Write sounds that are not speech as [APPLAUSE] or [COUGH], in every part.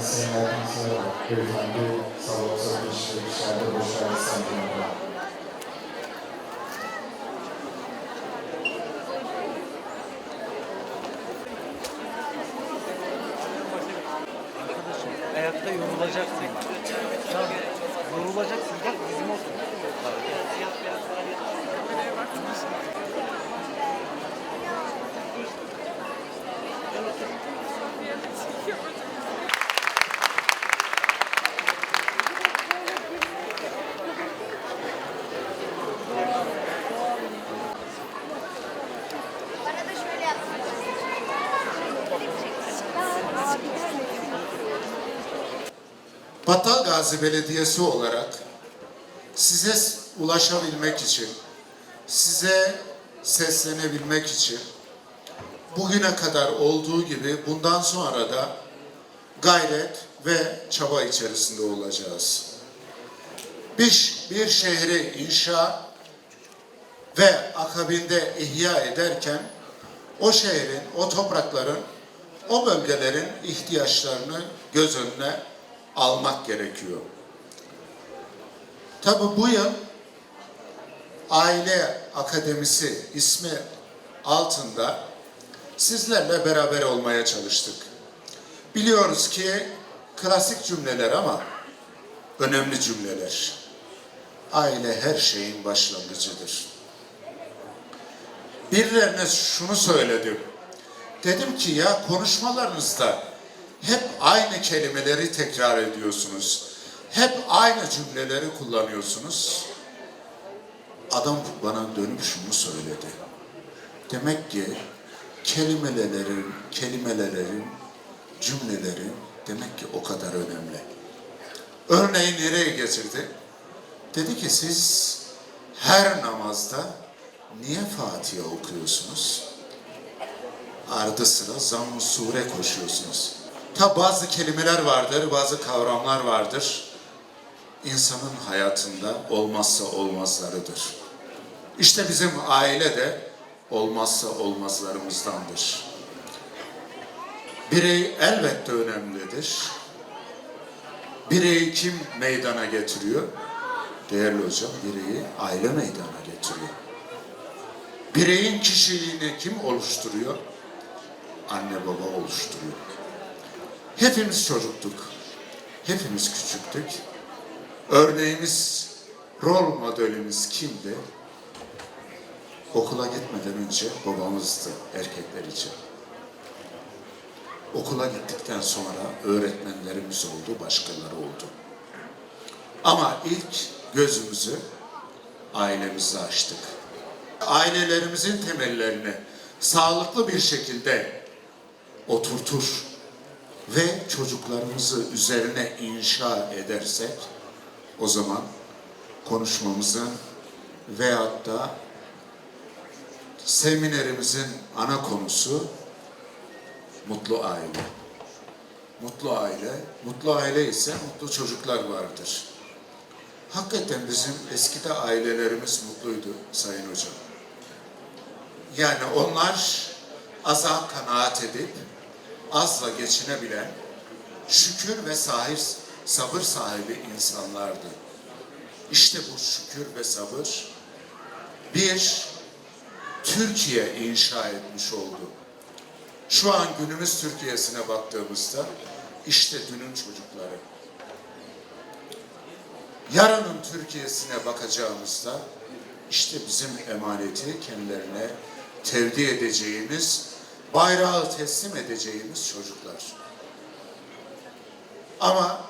Sayın Erdoğan'sa beyefendi sağlıksal işleri dışarıda boşver sanırım. Ayakta yorulacaksın. Tamam. Yorulacaksın. Gel bizim olsun. Bana [LAUGHS] da şöyle yapsın. Battal Gazi Belediyesi olarak size ulaşabilmek için, size seslenebilmek için bugüne kadar olduğu gibi bundan sonra da gayret ve çaba içerisinde olacağız. Bir, bir şehri inşa ve akabinde ihya ederken o şehrin, o toprakların, o bölgelerin ihtiyaçlarını göz önüne almak gerekiyor. Tabi bu yıl Aile Akademisi ismi altında sizlerle beraber olmaya çalıştık. Biliyoruz ki klasik cümleler ama önemli cümleler. Aile her şeyin başlangıcıdır. Birilerine şunu söyledim. Dedim ki ya konuşmalarınızda hep aynı kelimeleri tekrar ediyorsunuz. Hep aynı cümleleri kullanıyorsunuz. Adam bana dönüp şunu söyledi. Demek ki kelimelerin, kelimelerin, cümlelerin demek ki o kadar önemli. Örneği nereye getirdi? Dedi ki siz her namazda niye Fatiha okuyorsunuz? Ardı sıra zamm-ı sure koşuyorsunuz. Ta bazı kelimeler vardır, bazı kavramlar vardır. İnsanın hayatında olmazsa olmazlarıdır. İşte bizim aile de olmazsa olmazlarımızdandır. Birey elbette önemlidir. Bireyi kim meydana getiriyor? Değerli hocam, bireyi aile meydana getiriyor. Bireyin kişiliğini kim oluşturuyor? Anne baba oluşturuyor. Hepimiz çocuktuk. Hepimiz küçüktük. Örneğimiz, rol modelimiz kimdi? Okula gitmeden önce babamızdı erkekler için. Okula gittikten sonra öğretmenlerimiz oldu, başkaları oldu. Ama ilk gözümüzü ailemize açtık. Ailelerimizin temellerini sağlıklı bir şekilde oturtur ve çocuklarımızı üzerine inşa edersek o zaman konuşmamızın veyahut da seminerimizin ana konusu mutlu aile. Mutlu aile, mutlu aile ise mutlu çocuklar vardır. Hakikaten bizim eskide ailelerimiz mutluydu Sayın Hocam. Yani onlar aza kanaat edip azla geçinebilen şükür ve sahip, sabır sahibi insanlardı. İşte bu şükür ve sabır bir Türkiye inşa etmiş oldu. Şu an günümüz Türkiye'sine baktığımızda işte dünün çocukları. Yarının Türkiye'sine bakacağımızda işte bizim emaneti kendilerine tevdi edeceğimiz, bayrağı teslim edeceğimiz çocuklar. Ama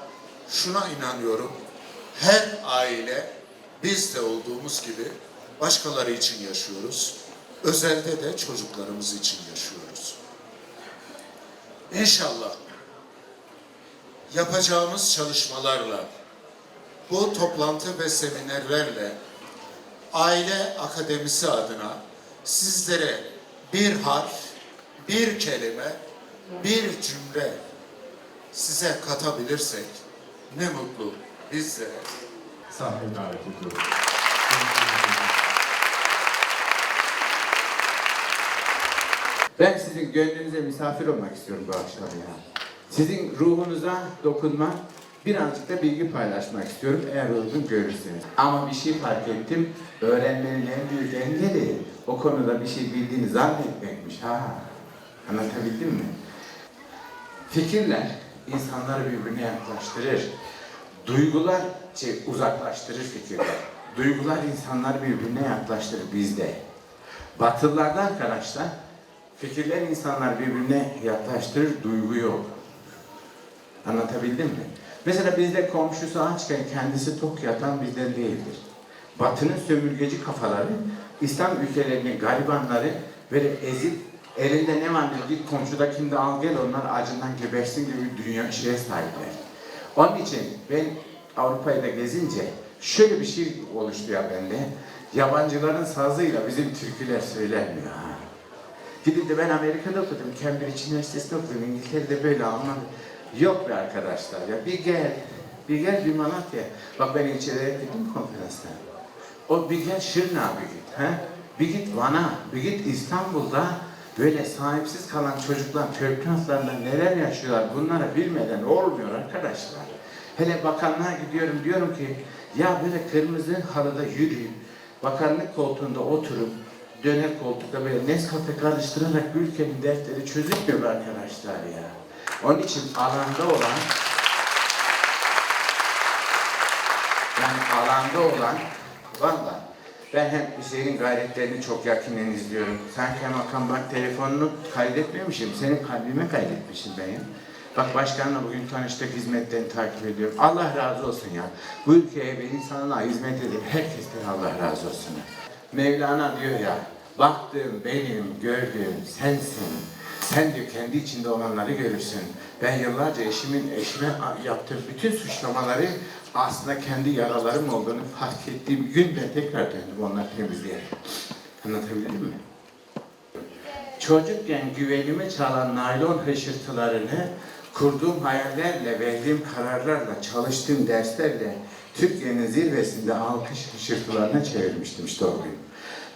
şuna inanıyorum, her aile biz de olduğumuz gibi başkaları için yaşıyoruz. Özelde de çocuklarımız için yaşıyoruz. İnşallah yapacağımız çalışmalarla, bu toplantı ve seminerlerle Aile Akademisi adına sizlere bir harf, bir kelime, bir cümle size katabilirsek ne mutlu bizlere. sahneye davet ediyorum. Ben sizin gönlünüze misafir olmak istiyorum bu akşam ya. Sizin ruhunuza dokunmak, birazcık da bilgi paylaşmak istiyorum eğer uygun görürseniz. Ama bir şey fark ettim, öğrenmenin en büyük engeli o konuda bir şey bildiğini zannetmekmiş ha. Anlatabildim mi? Fikirler insanları birbirine yaklaştırır. Duygular şey, uzaklaştırır fikirler. Duygular insanları birbirine yaklaştırır bizde. Batılılarda arkadaşlar fikirler insanlar birbirine yaklaştırır, duygu yok. Anlatabildim mi? Mesela bizde komşusu açken kendisi tok yatan bizden değildir. Batının sömürgeci kafaları, İslam ülkelerinin garibanları böyle ezip elinde ne var git komşuda kimde al gel onlar acından gebersin gibi bir dünya şeye sahipler. Onun için ben Avrupa'yı da gezince şöyle bir şey oluştu ya bende. Yabancıların sazıyla bizim türküler söylenmiyor ha. Gidip de ben Amerika'da okudum, Cambridge Üniversitesi'nde okudum, İngiltere'de böyle Almanya. Yok be arkadaşlar ya, bir gel, bir gel bir Malatya. Bak ben ilçelere gittim konferansta. O bir gel Şırnağa bir git, he? bir git Van'a, bir git İstanbul'da böyle sahipsiz kalan çocuklar köprü altlarında neler yaşıyorlar bunları bilmeden olmuyor arkadaşlar. Hele bakanlığa gidiyorum diyorum ki ya böyle kırmızı halıda yürüyüp bakanlık koltuğunda oturup döner koltukta böyle Nescafe karıştırarak ülkenin dertleri çözülmüyor arkadaşlar ya. Onun için alanda olan yani alanda olan valla ben hep Hüseyin'in gayretlerini çok yakinen izliyorum. Sanki Hakan bak telefonunu kaydetmemişim. Senin kalbime kaydetmişim ben ya. Bak başkanla bugün tanıştık, hizmetlerini takip ediyorum. Allah razı olsun ya. Bu ülkeye ve insanına hizmet edip herkesten Allah razı olsun. Mevlana diyor ya, baktığım benim, gördüğüm sensin. Sen diyor kendi içinde olanları görürsün. Ben yıllarca eşimin eşime yaptığım bütün suçlamaları aslında kendi yaralarım olduğunu fark ettiğim gün ben tekrar döndüm onları temizleyerek. Anlatabildim mi? Çocukken güvenimi çalan naylon hışırtılarını kurduğum hayallerle, verdiğim kararlarla, çalıştığım derslerle Türkiye'nin zirvesinde alkış hışırtılarına çevirmiştim işte o gün.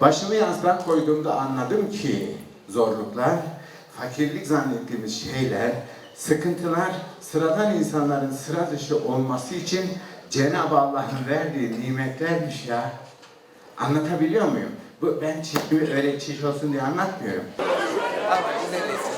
Başımı yastığa koyduğumda anladım ki zorluklar, fakirlik zannettiğimiz şeyler, sıkıntılar sıradan insanların sıra dışı olması için Cenab-ı Allah'ın verdiği nimetlermiş ya. Anlatabiliyor muyum? Bu ben çiftimi öyle çift olsun diye anlatmıyorum. Ama.